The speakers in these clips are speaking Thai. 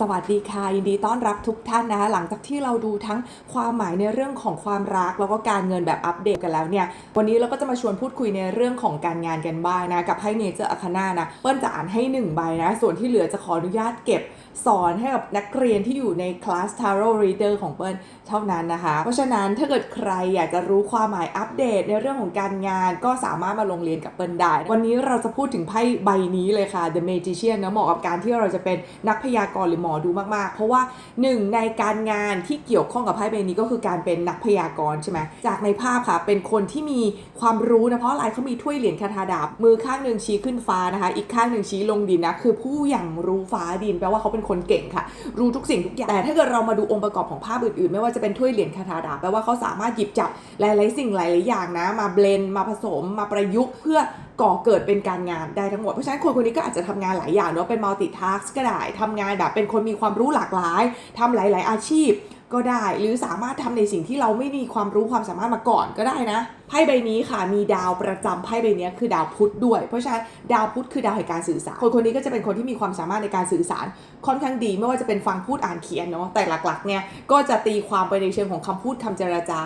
สวัสดีค่ะยินดีต้อนรับทุกท่านนะคะหลังจากที่เราดูทั้งความหมายในเรื่องของความรัก แล้วก็การเงินแบบอัปเดตกันแล้วเนี่ยวันนี้เราก็จะมาชวนพูดคุยในเรื่องของการงานกันบ้างนะกับไพ่เนเจอร์อาคานานะเปิ้ลจะอ่านให้หนึ่งใบนะ ส่วนที่เหลือจะขออนุญาตเก็บสอนให้กับนักเรียนที่อยู่ในคลาส Tarot Reader ของเปิ้ลเท่านั้นนะคะ เพราะฉะนั้นถ้าเกิดใครอยากจะรู้ความหมายอัปเดตในเรื่องของการงาน ก็สามารถมาลงเรียนกับเปิ้ลได้ วันนี้เราจะพูดถึงไพ่ใบนี้เลยค่ะ The Magician นะเหมาะกับการที่เราจะเป็นนักพยากรณ์หรือหมอดูมากๆ เพราะว่าหนึ่งในการงานที่เกี่ยวข้องกับไพ่ใบนี้ก็คือการเป็นนักพยากรณ์ใช่ไหมจากในภาพค่ะ เป็นคนที่มีความรู้นะเพราะอะไรเขามีถ้วยเหรียญคาถาดาบ มือข้างหนึ่งชี้ขึ้นฟ้านะคะ อีกข้างหนึ่งชี้ลงดินนะคือผู้อย่างรู้ฟ้าดินแปลว่าเขาเป็นคนเก่งค่ะ รู้ทุกสิ่งทุกอย่างแต่ถ้าเกิดเรามาดูองค์ประกอบของภาพอื่นๆ ไม่ว่าจะเป็นถ้วยเหรียญคาถาดาบแปลว่าเขาสามารถหยิบจับหลายๆ สิ่งหลายๆอย่างนะ มาเบลนมาผสมมาประยุกต์เพื่อก่อเกิดเป็นการงานได้ทั้งหมด เพราะฉะนั้นคนคนนี้ก็อาจจะทำงานหลายอย่างเนาะเป็นมัลติทัสก็ได้ทำงานแบบเป็นคนมีความรู้หลากหลายทำหลาย ๆ อาชีพ ก็ได้ หรือสามารถทำในสิ่งที่เราไม่มีความรู้ความสามารถมาก่อนก็ได้นะไพ่ใบนี้ค่ะมีดาวประจำไพ่ใบนี้คือดาวพุธด้วย เพราะฉะนั้นดาวพุธคือดาวแห่งการสื่อสารคนคนนี้ก็จะเป็นคนที่มีความสามารถในการสื่อสาร ค่อนข้างดีไม่ว่าจะเป็นฟังพูดอ่านเขียนเนาะแต่หลักๆเนี่ยก็จะตีความไปในเชิงของคำพูดคำเจรจา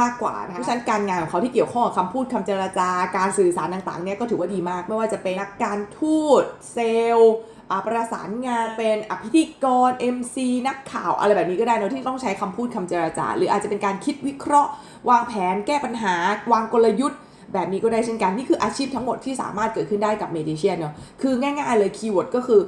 มากกว่านะคะเพราะฉะนั้นการงานของเขาที่เกี่ยวข้องกับคำพูดคำเจรจาการสื่อสารต่างๆเนี่ยก็ถือว่าดีมาก ไม่ว่าจะเป็นนักการทูตเซลล์ ประสานงานเป็นอพิธีกร MC นักข่าวอะไรแบบนี้ก็ได้เนอะที่ต้องใช้คำพูดคำเจรจา หรืออาจจะเป็นการคิดวิเคราะห์ วางแผนแก้ปัญหา วางกลยุทธ์ แบบนี้ก็ได้เช่นกัน นี่คืออาชีพทั้งหมดที่สามารถเกิดขึ้นได้กับเมดิเชียนเนาะคือง่ายๆเลยคีย์เวิร์ดก็คือ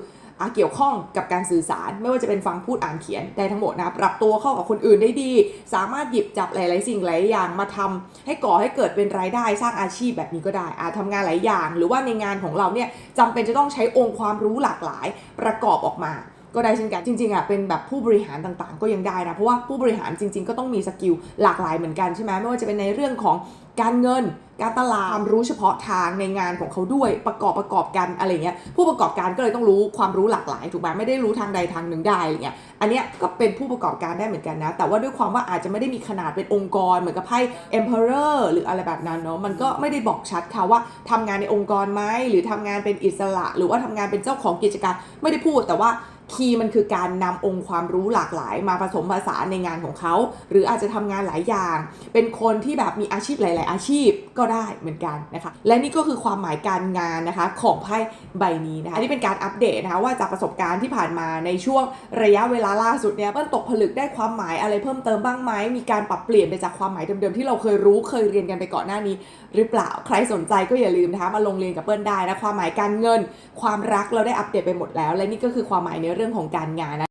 เกี่ยวข้องกับการสื่อสาร ไม่ว่าจะเป็นฟังพูดอ่านเขียนได้ทั้งหมดนะปรับตัวเข้ากับคนอื่นได้ดี สามารถหยิบจับหลาย ๆ สิ่งหลายอย่างมาทำให้ก่อให้เกิดเป็นรายได้สร้างอาชีพแบบนี้ก็ได้อาทำงานหลายอย่าง หรือว่าในงานของเราเนี่ยจำเป็นจะต้องใช้องค์ความรู้หลากหลายประกอบออกมา ก็ได้เช่นกันจริงๆอะเป็นแบบผู้บริหารต่างๆ ก็ยังได้นะเพราะว่าผู้บริหารจริง ๆ ก็ต้องมีสกิลหลากหลายเหมือนกันใช่ไหมไม่ว่าจะเป็นในเรื่องของการเงิน การตลาดความรู้เฉพาะทางในงานของเขาด้วยประกอบประกอบกันอะไรเงี้ยผู้ประกอบการก็เลยต้องรู้ความรู้หลากหลายถูกไหมไม่ได้รู้ทางใดทางหนึ่งได้อะไรเงี้ยอันเนี้ยก็เป็นผู้ประกอบการได้เหมือนกันนะ แต่ว่าด้วยความว่าอาจจะไม่ได้มีขนาดเป็นองค์กรเหมือนกับไพ่ emperor หรืออะไรแบบนั้นเนาะมันก็ไม่ได้บอกชัดค่ะว่าทำงานในองค์กรไหมหรือทำงานเป็นอิสระ หรือว่าทำงานเป็นเจ้าของกิจการไม่ได้พูดแต่ว่า คีย์มันคือการนำองค์ความรู้หลากหลาย มาผสมผสานในงานของเขา หรืออาจจะทำงานหลายอย่าง เป็นคนที่แบบมีอาชีพหลาย ๆ อาชีพก็ได้เหมือนกันนะคะ และนี่ก็คือความหมายการงานนะคะของไพ่ใบนี้นะคะอันนี้เป็นการอัปเดตนะคะว่าจากประสบการณ์ที่ผ่านมาในช่วงระยะเวลาล่าสุดเนี่ยเปิ้ลตกผลึกได้ความหมายอะไรเพิ่มเติมบ้างไหมมีการปรับเปลี่ยนไปจากความหมายเดิม ๆ ที่เราเคยรู้เคยเรียนกันไปก่อนหน้านี้ หรือเปล่าใครสนใจก็อย่าลืมนะคะมาลงเรียนกับเปิ้ลได้นะความหมายการเงิน ความรักเราได้อัปเดตไปหมดแล้ว และนี่ก็คือความหมายในเรื่องของการงานนะ